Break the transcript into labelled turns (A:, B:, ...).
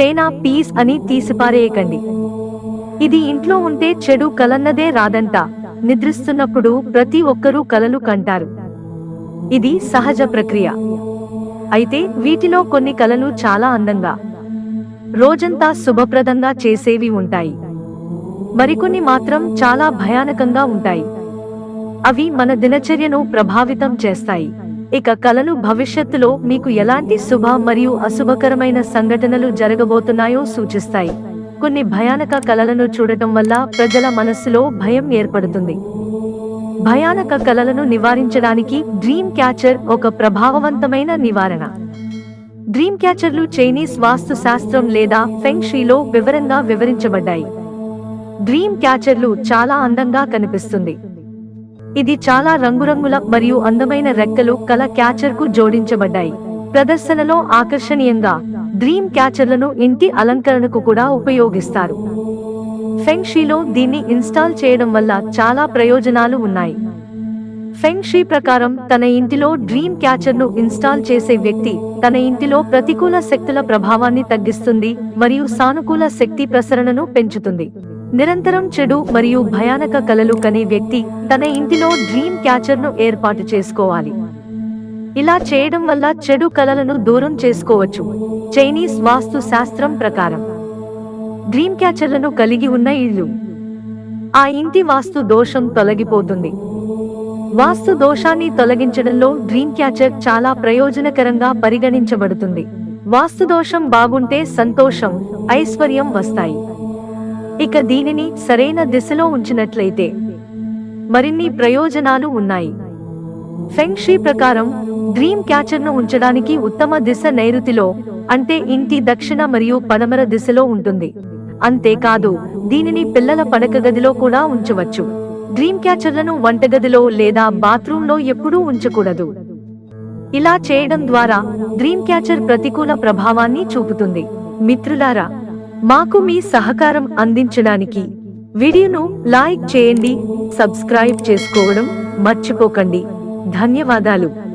A: China piece అని తీసిపారేయకండి. ఇది ఇంట్లో ఉంటే చెడు కలన్నదే రాదంట. నిద్రిస్తున్నప్పుడు ప్రతి ఒక్కరూ కలలు కంటారు. ఇది సహజ ప్రక్రియ. అయితే వీటిలో కొన్ని కలలు చాలా అందంగా రోజంతా శుభప్రదంగా చేసేవి ఉంటాయి. మరికొన్ని మాత్రం చాలా భయానకంగా ఉంటాయి. అవి మన దినచర్యను ప్రభావితం చేస్తాయి. ఇక కలలు భవిష్యత్తులో మీకు ఎలాంటి శుభ మరియు అశుభకరమైన సంఘటనలు జరగబోతున్నాయో సూచిస్తాయి. కొన్ని భయానక కలలను చూడటం వల్ల ప్రజల మనస్సులో భయం ఏర్పడుతుంది. భయానక కలలను నివారించడానికి డ్రీమ్ క్యాచర్ ఒక ప్రభావవంతమైన నివారణ. డ్రీమ్ క్యాచర్లు చైనీస్ వాస్తు శాస్త్రం లేదా ఫెంగ్షీలో వివరంగా వివరించబడ్డాయి. డ్రీమ్ క్యాచర్లు చాలా అందంగా కనిపిస్తుంది. ఇది చాలా రంగురంగుల మరియు అందమైన రెక్కలు కల క్యాచర్కు జోడించబడ్డాయి. ప్రదర్శనలో ఆకర్షణీయంగా డ్రీమ్ క్యాచర్లను ఇంటి అలంకరణకు కూడా ఉపయోగిస్తారు. ఫెంగ్ షీలో దీన్ని ఇన్స్టాల్ చేయడం వల్ల చాలా ప్రయోజనాలు ఉన్నాయి. ఫెంగ్ షీ ప్రకారం తన ఇంటిలో డ్రీమ్ క్యాచర్ను ఇన్స్టాల్ చేసే వ్యక్తి తన ఇంటిలో ప్రతికూల శక్తుల ప్రభావాన్ని తగ్గిస్తుంది మరియు సానుకూల శక్తి ప్రసరణను పెంచుతుంది. నిరంతరం చెడు మరియు భయానక కలలు కనే వ్యక్తి తన ఇంటిలో డ్రీమ్ క్యాచర్ను ఏర్పాటు చేసుకోవాలి. ఇలా చేయడం వల్ల చెడు కలలను దూరం చేసుకోవచ్చు. చైనీస్ వాస్తు శాస్త్రం ప్రకారం. డ్రీమ్ క్యాచర్లను కలిగి ఉన్న ఇల్లు. ఆ ఇంటి వాస్తు దోషం తొలగిపోతుంది. వాస్తు దోషాన్ని తొలగించడంలో డ్రీమ్ క్యాచర్ చాలా ప్రయోజనకరంగా పరిగణించబడుతుంది. వాస్తు దోషం బాగుంటే సంతోషం ఐశ్వర్యం వస్తాయి. ఇక దీనిని సరైన దిశలో ఉంచినట్లయితే మరిన్ని ప్రయోజనాలు ఉన్నాయి. ఫెంగ్షీ ప్రకారం డ్రీమ్ క్యాచర్ను ఉంచడానికి ఉత్తమ దిశ నైరుతిలో అంటే ఇంటి దక్షిణ మరియు పడమర దిశలో ఉంటుంది. అంతేకాదు దీనిని పిల్లల పడక గదిలో కూడా ఉంచవచ్చు. డ్రీమ్ క్యాచర్లను వంటగదిలో లేదా బాత్రూంలో ఎప్పుడూ ఉంచకూడదు. ఇలా చేయడం ద్వారా డ్రీమ్ క్యాచర్ ప్రతికూల ప్రభావాన్ని చూపుతుంది. మిత్రులారా మాకు మీ సహకారం అందించడానికి వీడియోను లైక్ చేయండి సబ్స్క్రైబ్ చేసుకోవడం మర్చిపోకండి. ధన్యవాదాలు.